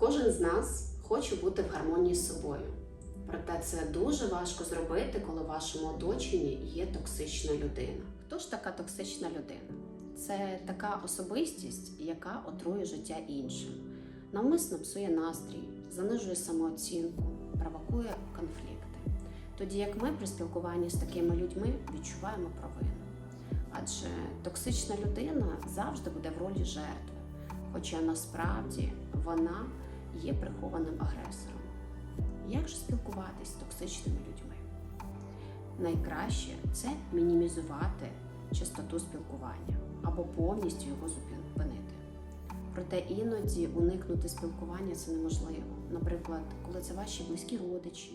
Кожен з нас хоче бути в гармонії з собою. Проте це дуже важко зробити, коли в вашому оточенні є токсична людина. Хто ж така токсична людина? Це така особистість, яка отрує життя іншим, навмисно псує настрій, занижує самооцінку, провокує конфлікти. Тоді як ми при спілкуванні з такими людьми відчуваємо провину. Адже токсична людина завжди буде в ролі жертви, хоча насправді вона є прихованим агресором. Як же спілкуватись з токсичними людьми? Найкраще це мінімізувати частоту спілкування або повністю його зупинити. Проте іноді уникнути спілкування це неможливо. Наприклад, коли це ваші близькі родичі,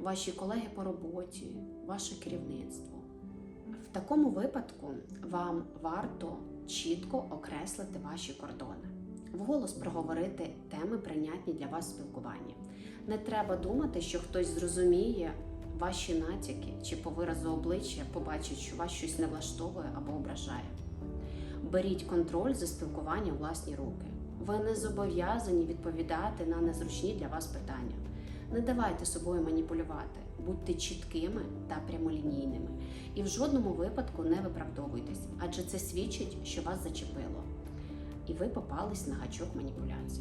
ваші колеги по роботі, ваше керівництво. В такому випадку вам варто чітко окреслити ваші кордони, вголос проговорити теми, прийнятні для вас в спілкуванні. Не треба думати, що хтось зрозуміє ваші натяки чи по виразу обличчя побачить, що вас щось не влаштовує або ображає. Беріть контроль за спілкування у власні руки. Ви не зобов'язані відповідати на незручні для вас питання. Не давайте собою маніпулювати, будьте чіткими та прямолінійними. І в жодному випадку не виправдовуйтесь, адже це свідчить, що вас зачепило. І ви попались на гачок маніпуляцій.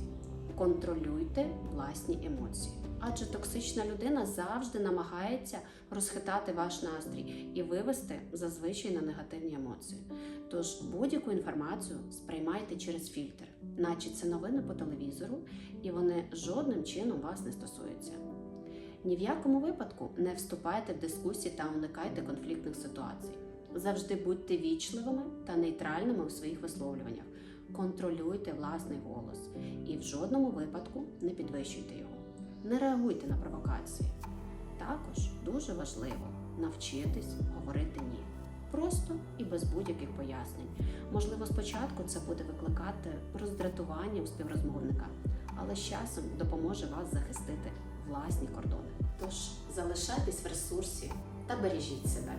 Контролюйте власні емоції. Адже токсична людина завжди намагається розхитати ваш настрій і вивести зазвичай на негативні емоції. Тож будь-яку інформацію сприймайте через фільтр, наче це новини по телевізору, і вони жодним чином вас не стосуються. Ні в якому випадку не вступайте в дискусії та уникайте конфліктних ситуацій. Завжди будьте вічливими та нейтральними у своїх висловлюваннях. Контролюйте власний голос і в жодному випадку не підвищуйте його. Не реагуйте на провокації. Також дуже важливо навчитись говорити ні. Просто і без будь-яких пояснень. Можливо, спочатку це буде викликати роздратування у співрозмовника, але з часом допоможе вас захистити власні кордони. Тож залишайтесь в ресурсі та бережіть себе.